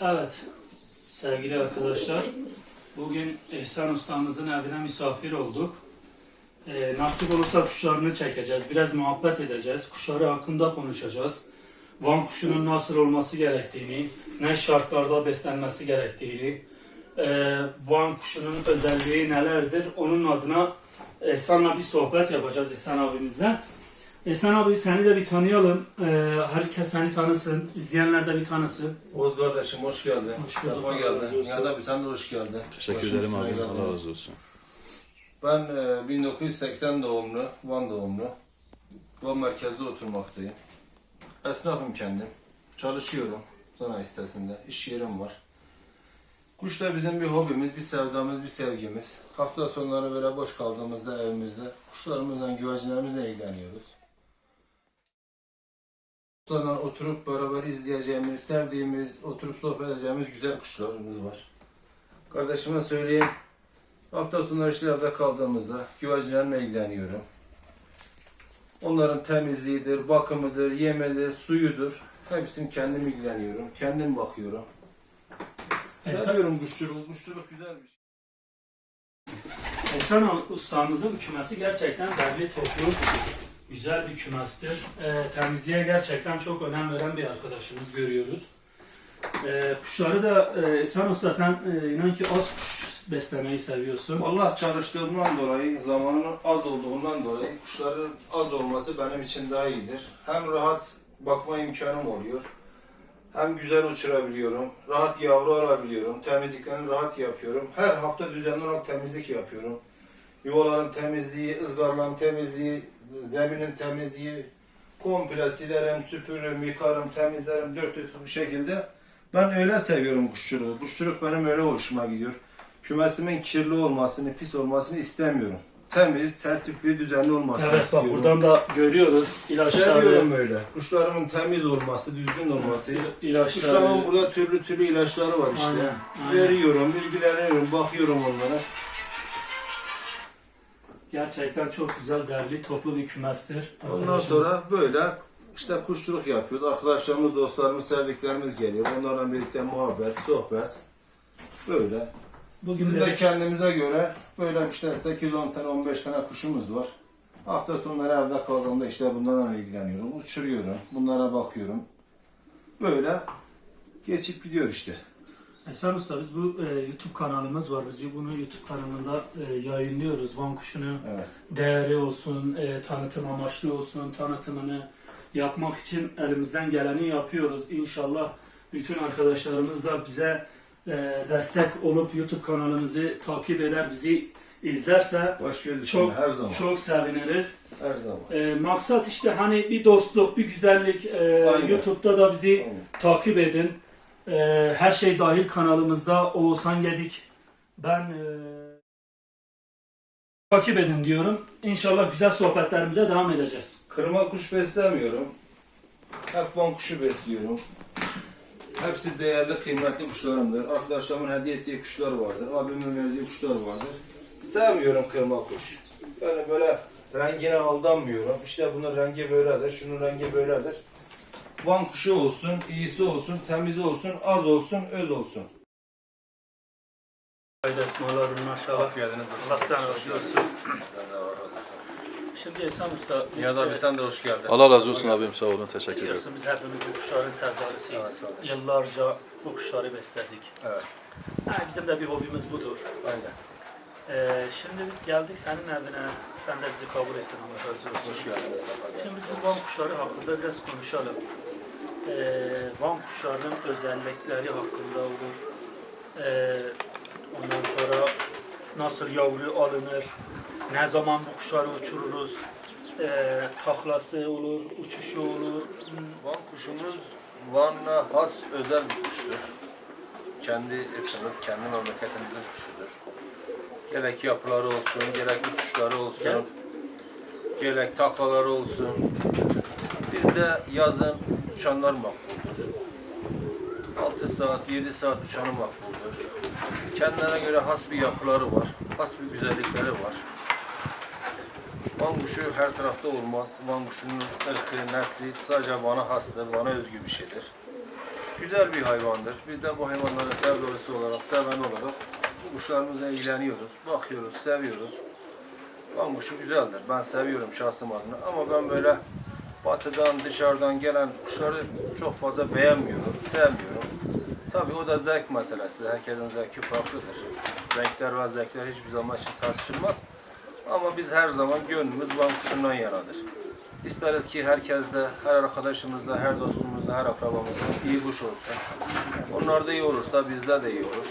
Evet sevgili arkadaşlar bugün İhsan ustamızın evine misafir olduk. Ee, nasip olursa kuşlarını çekeceğiz. Biraz muhabbet edeceğiz. Kuşları hakkında konuşacağız. Van kuşunun nasıl olması gerektiğini, ne şartlarda beslenmesi gerektiğini, e, Van kuşunun özelliği nelerdir onun adına İhsan'la bir sohbet yapacağız İhsan abimizle. İhsan abi seni de bir tanıyalım. Ee, herkes seni tanısın. izleyenler de bir tanısın. Oğuz kardeşim hoş geldin. Hoş bulduk, Sefa geldin. Nihat abi sen de hoş geldin. Teşekkür Başım ederim abi. Allah razı olsun. Ben e, 1980 doğumlu, Van doğumlu. Van merkezde oturmaktayım. Esnafım kendim. Çalışıyorum sanayi sitesinde. İş yerim var. Kuş da bizim bir hobimiz, bir sevdamız, bir sevgimiz. Hafta sonları böyle boş kaldığımızda evimizde kuşlarımızla, güvercinlerimizle ilgileniyoruz. Sonra oturup beraber izleyeceğimiz, sevdiğimiz, oturup sohbet edeceğimiz güzel kuşlarımız var. Kardeşime söyleyeyim, hafta sonları işte evde kaldığımızda güvercinlerimle ilgileniyorum. Onların temizliğidir, bakımıdır, yemedir, suyudur. Hepsini kendim ilgileniyorum, kendim bakıyorum. Seviyorum kuşçuluğu, kuşçuluk güzelmiş. Esen ustamızın kümesi gerçekten derli toplu, güzel bir kümestir. Ee, temizliğe gerçekten çok önem veren bir arkadaşımız görüyoruz. Ee, kuşları da e, Esen Usta sen e, inan ki az kuş beslemeyi seviyorsun. Allah çalıştığımdan dolayı, zamanın az olduğundan dolayı kuşların az olması benim için daha iyidir. Hem rahat bakma imkanım oluyor. Hem güzel uçurabiliyorum. Rahat yavru alabiliyorum. Temizliklerini rahat yapıyorum. Her hafta düzenli olarak temizlik yapıyorum. Yuvaların temizliği, ızgaraların temizliği, zeminin temizliği, komple silerim, süpürürüm, yıkarım, temizlerim dört dört bir şekilde. Ben öyle seviyorum kuşçuluğu. Kuşçuluk benim öyle hoşuma gidiyor. Kümesimin kirli olmasını, pis olmasını istemiyorum. Temiz, tertipli, düzenli olmasını Evet bak istiyorum. buradan da görüyoruz ilaçları, Seviyorum öyle. Kuşlarımın temiz olması, düzgün olması. il- ilaçları. Burada türlü türlü ilaçları var işte. Aynen, aynen. Veriyorum, ilgileniyorum, bakıyorum onlara. Gerçekten çok güzel derli toplu bir kümestir. Ondan sonra böyle işte kuşçuluk yapıyoruz. Arkadaşlarımız, dostlarımız, sevdiklerimiz geliyor. Onlarla birlikte muhabbet, sohbet. Böyle. bugün Bizim de de kendimize göre böyle işte 8-10 tane, 15 tane kuşumuz var. Hafta sonları evde kaldığımda işte bunlarla ilgileniyorum. Uçuruyorum, bunlara bakıyorum. Böyle geçip gidiyor işte. Esen Usta biz bu e, YouTube kanalımız var. Biz bunu YouTube kanalında e, yayınlıyoruz. Van kuşunu Evet. değeri olsun, e, tanıtım amaçlı olsun, tanıtımını yapmak için elimizden geleni yapıyoruz. İnşallah bütün arkadaşlarımız da bize e, destek olup YouTube kanalımızı takip eder, bizi izlerse çok her zaman. çok seviniriz. Her zaman. E, maksat işte hani bir dostluk, bir güzellik. E, Aynen. YouTube'da da bizi Aynen. takip edin. E, her şey dahil kanalımızda Oğuzhan Gedik. Ben e, takip edin diyorum. İnşallah güzel sohbetlerimize devam edeceğiz. Kırma kuş beslemiyorum. Hep van kuşu besliyorum. Hepsi değerli, kıymetli kuşlarımdır. Arkadaşlarımın hediye ettiği kuşlar vardır. Abimin verdiği kuşlar vardır. Sevmiyorum kırma kuş. Yani böyle rengine aldanmıyorum. İşte bunun rengi böyledir, şunun rengi böyledir. Van kuşu olsun, iyisi olsun, temizi olsun, az olsun, öz olsun. Haydi esmalarım maşallah. geldiniz. Aslan razı olsun. Şimdi Esen Usta biz, Nihat abi sen de hoş geldin. Allah razı olsun abim sağ olun. Teşekkür ederim. biliyorsun biz hepimiz bu kuşların sevdalısıyız. Evet, kardeşim. Yıllarca bu kuşları besledik. Evet. Yani bizim de bir hobimiz budur. Aynen. Ee, şimdi biz geldik senin evine. Sen de bizi kabul ettin Allah razı olsun. Hoş geldiniz. Şimdi biz bu Van kuşları hakkında biraz konuşalım. Ee, Van kuşlarının özellikleri hakkında olur. Ee, ondan sonra nasıl yavru alınır, ne zaman bu kuşları uçururuz, ee, taklası olur, uçuşu olur. Van kuşumuz Van'a has özel bir kuştur. Kendi ırkımız, kendi memleketimizin kuşudur. Gerek yapıları olsun, gerek uçuşları olsun, Gel. gerek taklaları olsun. Bizde yazın uçanlar makbuldur. 6 saat, 7 saat uçanı makbuldur. Kendilerine göre has bir yapıları var, has bir güzellikleri var. Van kuşu her tarafta olmaz. Van kuşunun ırkı, nesli sadece Van'a hastır, Van'a özgü bir şeydir. Güzel bir hayvandır. Biz de bu hayvanlara sevgilisi olarak, seven olarak kuşlarımızla ilgileniyoruz, bakıyoruz, seviyoruz. Van kuşu güzeldir. Ben seviyorum şahsım adına ama ben böyle batıdan, dışarıdan gelen kuşları çok fazla beğenmiyorum, sevmiyorum. Tabii o da zevk meselesidir. Herkesin zevki farklıdır. Renkler ve zevkler hiçbir zaman için tartışılmaz. Ama biz her zaman gönlümüz Van kuşundan yanadır. İsteriz ki herkes de, her arkadaşımız da, her dostumuz da, her akrabamız da iyi kuş olsun. Onlar da iyi olursa bizde de iyi olur.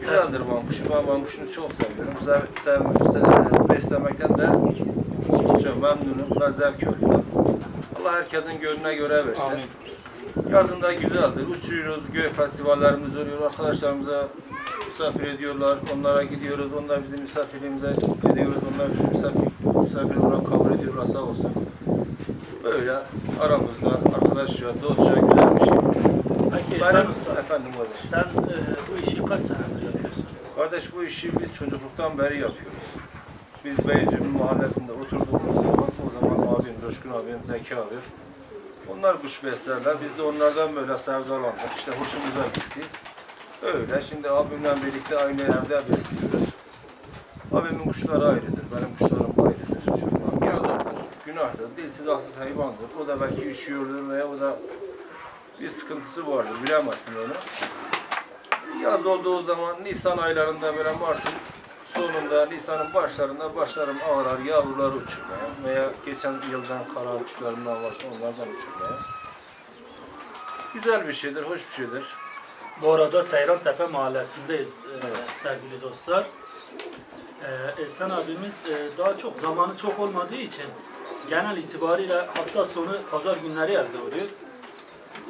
Güzeldir kuşu. Ben Van kuşunu çok seviyorum. Sev, sev, sev- beslemekten de oldukça memnunum ve zevk alıyorum. Allah herkesin gönlüne göre versin. Amin. Yazın da güzeldir. Uçuyoruz, göğe festivallerimiz oluyor. Arkadaşlarımıza misafir ediyorlar. Onlara gidiyoruz. Onlar bizim misafirliğimize ediyoruz. Onlar bizim misafir, misafir olarak kabul ediyorlar sağ olsun. Böyle aramızda arkadaşça, dostça güzel bir şey. Peki sen, efendim kardeş. sen e, bu işi kaç senedir yapıyorsun? Kardeş bu işi biz çocukluktan beri yapıyoruz. Biz Beyzü'nün mahallesinde oturduğumuz zaman o zaman abim, Coşkun abim, Zeki abi onlar kuş beslerler. Biz de onlardan böyle sevdalandık. İşte hoşumuza gitti. Öyle. Şimdi abimle birlikte aynı evde besliyoruz. Abimin kuşları ayrıdır. Benim kuşlarım ayrıdır. Çünkü yazıktır. Günahtır. Dilsiz aksız hayvandır. O da belki üşüyordur veya o da bir sıkıntısı vardır. Bilemezsin onu. Yaz olduğu zaman Nisan aylarında böyle Mart'ın sonunda, Nisan'ın başlarında başlarım ağlar yavruları uçurmaya veya geçen yıldan kara kuşlarımdan varsa onlardan uçurmaya. Güzel bir şeydir, hoş bir şeydir. Bu arada Seyran Tepe mahallesindeyiz e, sevgili dostlar. E, Ehsan abimiz e, daha çok zamanı çok olmadığı için genel itibariyle hafta sonu pazar günleri evde oluyor.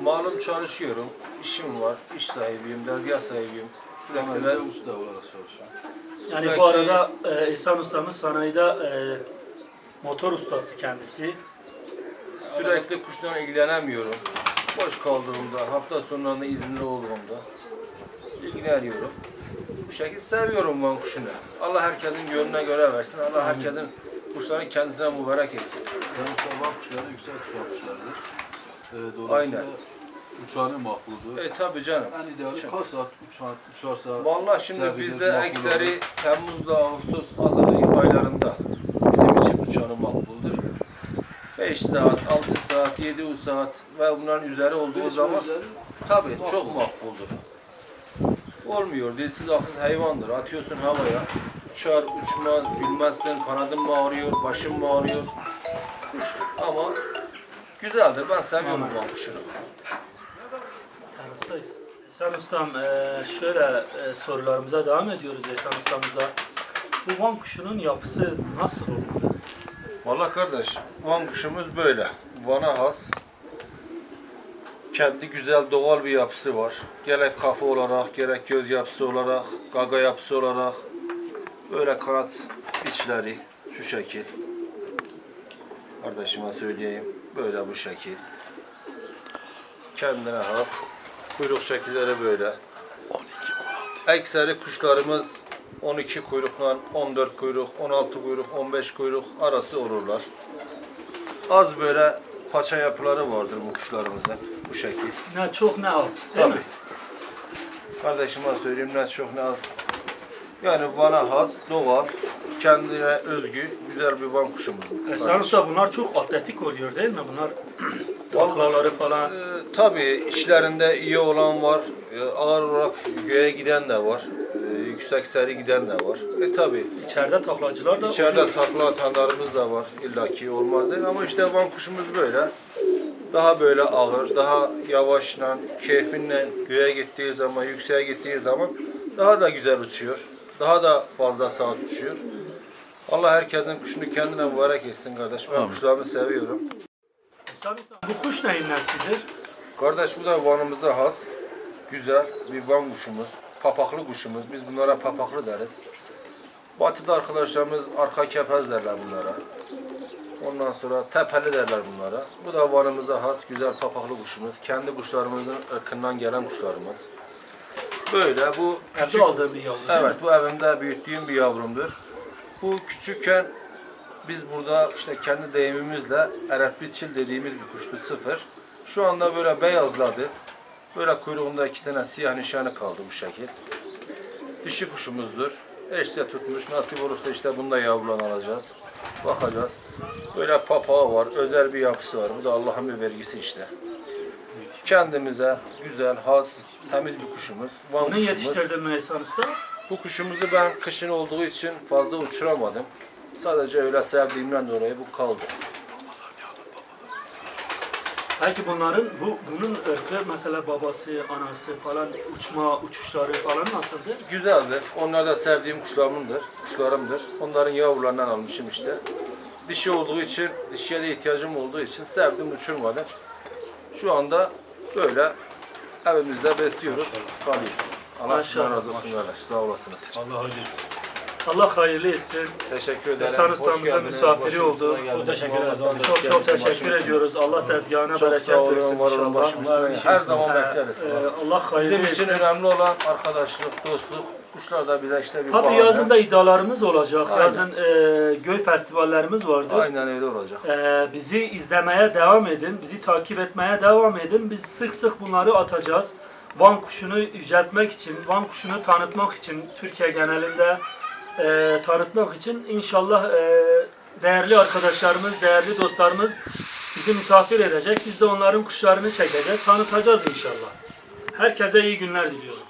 Malum çalışıyorum, işim var, iş sahibiyim, dezgah sahibiyim. Sürekli de usta olarak çalışıyorum. Yani Sürekli- bu arada e, Ehsan ustamız sanayide e, motor ustası kendisi. sürekli kuşlarla ilgilenemiyorum. Boş kaldığımda, hafta sonlarında izinli olduğumda ilgileniyorum. Bu şekilde seviyorum Van kuşunu. Allah herkesin gönlüne göre versin. Allah herkesin kuşlarını kendisine mübarek etsin. Yani sabah kuşları yüksek kuşak kuşlarıdır. Ee, dolayısıyla Aynen. uçanı makbuldur. E tabi canım. En ideali kaç saat uçar, uçarsa Vallahi şimdi bizde makbul ekseri Temmuz'da, Ağustos, Azar ayı aylarında bizim için uçanı makbuldur. 5 saat, 6 saat, 7 saat ve bunların üzeri olduğu zaman tabii çok makbuldur. Olmuyor, dilsiz aksız hayvandır. Atıyorsun havaya, uçar, uçmaz, bilmezsin, kanadın mı ağrıyor, başın mı ağrıyor. Kuştur ama güzeldir. Ben seviyorum bu kuşunu. Terastayız. Ehsan ustam e, şöyle e, sorularımıza devam ediyoruz Ehsan ustamıza. Bu Van kuşunun yapısı nasıl olmalı? Vallahi kardeş, Van kuşumuz böyle. Van'a has. Kendi güzel doğal bir yapısı var. Gerek kafa olarak, gerek göz yapısı olarak, gaga yapısı olarak. Böyle kanat içleri şu şekil. Kardeşime söyleyeyim. Böyle bu şekil. Kendine has. Kuyruk şekilleri böyle. 12 Ekseri kuşlarımız 12 kuyrukla 14 kuyruk, 16 kuyruk, 15 kuyruk arası olurlar. Az böyle paça yapıları vardır bu kuşlarımızın. Bu şekil. Ne çok ne az değil Tabii. mi? Kardeşime söyleyeyim ne çok ne az. Yani Van'a has, doğal, kendine özgü, güzel bir Van kuşumuz. usta bunlar çok atletik oluyor değil mi? Bunlar taklaları falan. Ee, tabii işlerinde iyi olan var, ee, ağır olarak göğe giden de var, ee, yüksek seri giden de var. E tabii İçeride taklacılar da İçeride takla atanlarımız da var illaki olmaz değil ama işte Van kuşumuz böyle. Daha böyle ağır, daha yavaşla, keyfinle göğe gittiği zaman, yükseğe gittiği zaman daha da güzel uçuyor. Daha da fazla saat uçuyor. Allah herkesin kuşunu kendine mübarek etsin kardeş. Ben kuşlarımı seviyorum. Usta bu kuş neyin neslidir? Kardeş bu da Van'ımıza has. Güzel bir Van kuşumuz. Papaklı kuşumuz. Biz bunlara papaklı deriz. Batıda arkadaşlarımız arka kepez derler bunlara. Ondan sonra tepeli derler bunlara. Bu da Van'ımıza has güzel papaklı kuşumuz. Kendi kuşlarımızın ırkından gelen kuşlarımız. Böyle bu Evde küçük, aldığım bir yavru değil mi? evet bu evimde büyüttüğüm bir yavrumdur. Bu küçükken biz burada işte kendi deyimimizle Erepli çil dediğimiz bir kuştu sıfır. Şu anda böyle beyazladı. Böyle kuyruğunda iki tane siyah nişanı kaldı bu şekil. Dişi kuşumuzdur. Eşte tutmuş. Nasip olursa işte bunda yavrulan alacağız. Bakacağız. Böyle papağı var. Özel bir yapısı var. Bu da Allah'ın bir vergisi işte. Kendimize güzel, has, temiz bir kuşumuz. Van Bunu kuşumuz. yetiştirdin mi Ehsan Usta? Bu kuşumuzu ben kışın olduğu için fazla uçuramadım. Sadece öyle sevdiğimden dolayı bu kaldı. Peki bunların, bu bunun ırkı mesela babası, anası falan uçma, uçuşları falan nasıldır? Güzeldir. Onlar da sevdiğim kuşlarımdır. Kuşlarımdır. Onların yavrularından almışım işte. Dişi olduğu için, dişiye de ihtiyacım olduğu için sevdim uçurmadım. Şu anda böyle evimizde besliyoruz. Kalıyor. Allah sizden Maşallah, razı olsun kardeş. Sağ olasınız. Allah hayırlı olsun. Allah hayırlı etsin. Teşekkür ederim. Hoş geldiniz. misafiri Başınıza oldu. geldiniz. teşekkür ederiz. Çok çok teşekkür ediyoruz. Allah tezgahına Çok bereket sağ olun, versin var olun, inşallah. üstüne. Her zaman Ee, bekleriz. e, Allah hayırlı Bizim için etsin. önemli olan arkadaşlık, dostluk. Kuşlar da bize işte bir Tabii bahane. yazın da iddialarımız olacak. Aynen. Yazın e, göl festivallerimiz vardır. Aynen öyle olacak. Ee, bizi izlemeye devam edin, bizi takip etmeye devam edin. Biz sık sık bunları atacağız. Van kuşunu yüceltmek için, Van kuşunu tanıtmak için, Türkiye genelinde e, tanıtmak için inşallah e, değerli arkadaşlarımız, değerli dostlarımız bizi misafir edecek. Biz de onların kuşlarını çekeceğiz, tanıtacağız inşallah. Herkese iyi günler diliyorum.